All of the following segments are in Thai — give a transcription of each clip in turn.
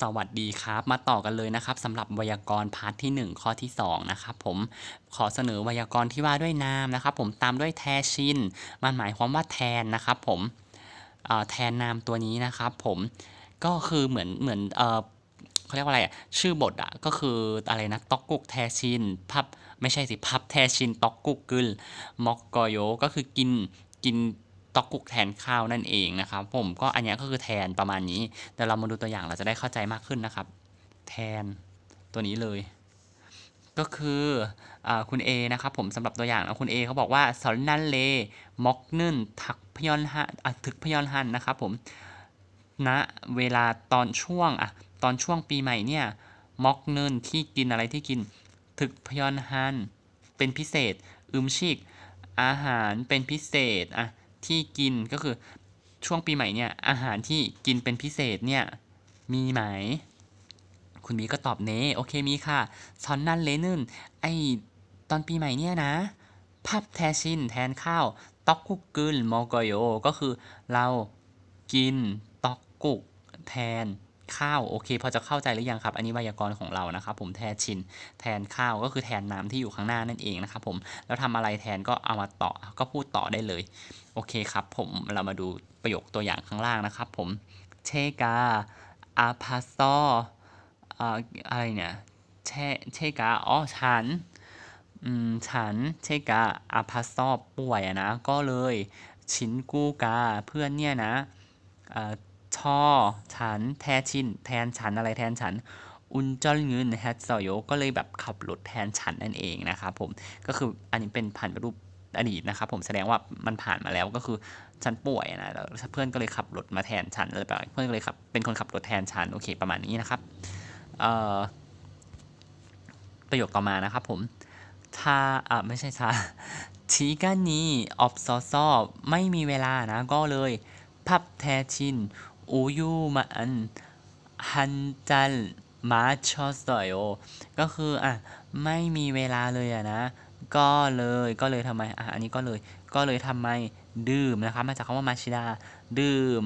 สวัสดีครับ มาต่อกันเลยนะครับสำหรับไวยากรณ์พาร์ทที่ 1 ข้อที่ 2 นะครับผมขอเสนอไวยากรณ์ที่ว่าด้วยนามนะครับ ผมตามด้วยแทชิน มันหมายความว่าแทนนะครับ ผมแทนนามตัวนี้นะครับ ผมก็คือเหมือนเหมือนเออเขาเรียกว่าอะไรอะชื่อบทอะก็คืออะไรนะต็อกกุกแทชินพับไม่ใช่สิพับแทชินต็อกกุกกึลมอกกโยก็คือกินกิน ต็อกกุกแทนข้าวนั่นเองนะครับ ผมก็อันนี้ก็คือแทนประมาณนี้เดี๋ยวเรามาดูตัวอย่างเราจะได้เข้าใจมากขึ้นนะครับ แทนตัวนี้เลย ก็คืออคุณ A นะครับผมสำหรับตัวอย่างนะคุณ A เขาบอกว่าสอนนันเลม็อกนึ่นทักพยอนฮันอะถึกพยอนฮันนะครับผมณเวลาตอนช่วงอะตอนช่วงปีใหม่เนี่ยม็อกนึ่นที่กินอะไรที่กิน ถึกพยอนฮันเป็นพิเศษ อึมชิก อาหารเป็นพิเศษอะ ที่กินก็คือช่วงปีใหม่เนี่ยอาหารที่กินเป็นพิเศษเนี่ยมีไหม คุณมีก็ตอบเนโอเคมีค่ะซอนนั่นเลนึนไอตอนปีใหม่เนี่ยนะพับแทชินแทนข้าวตอกกุกกึนมอกโยก็คือเรากินตอกกุกแทน ข้าวโอเคพอจะเข้าใจหรือยังครับอันนี้ไวยากรณ์ของเรานะครับผมแทนชินแทนข้าวก็คือแทนน้ำที่อยู่ข้างหน้านั่นเองนะครับผมแล้วทำอะไรแทนก็เอามาต่อก็พูดต่อได้เลยโอเคครับผมเรามาดูประโยคตัวอย่างข้างล่างนะครับผมเชกาอาพาซออ่าอะไรเนี่ยเชเชกาอ๋อฉันอืมฉันเชกาอาพัสซอป่วยนะก็เลยชินกูกาเพื่อนเนี่ยนะ เอ่อชอฉันแทชินแทนฉันอะไรแทนฉันอุนจอลเงินแฮซโยก็เลยแบบขับรถแทนฉันนั่นเองนะครับผมก็คืออันนี้เป็นผ่านรูปอดีตนะครับผมแสดงว่ามันผ่านมาแล้วก็คือฉันป่วยนะแล้วเพื่อนก็เลยขับรถมาแทนฉันเลยแบบเพื่อนก็เลยขับเป็นคนขับรถแทนฉันโอเคประมาณนี้นะครับเอ่อประโยคต่อมานะครับผมชาอะไม่ใช่ชาชีกันนี้ออบซอซอไม่มีเวลานะก็เลยพับแทชิน อูยูมันฮันจันมาชอสตอยโยก็คืออะไม่มีเวลาเลยอะนะ ก็เลยก็เลยทำไมอะอันนี้ก็เลยก็เลยทำไมดื่มนะครับมาจากคำว่ามาชิดา ดื่ม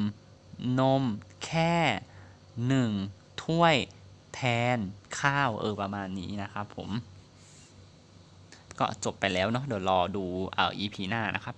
นมแค่หนึ่งถ้วยแทนข้าวเออประมาณนี้นะครับผม ก็จบไปแล้วเนาะเดี๋ยวรอดูเอ่อ EP หน้านะครับ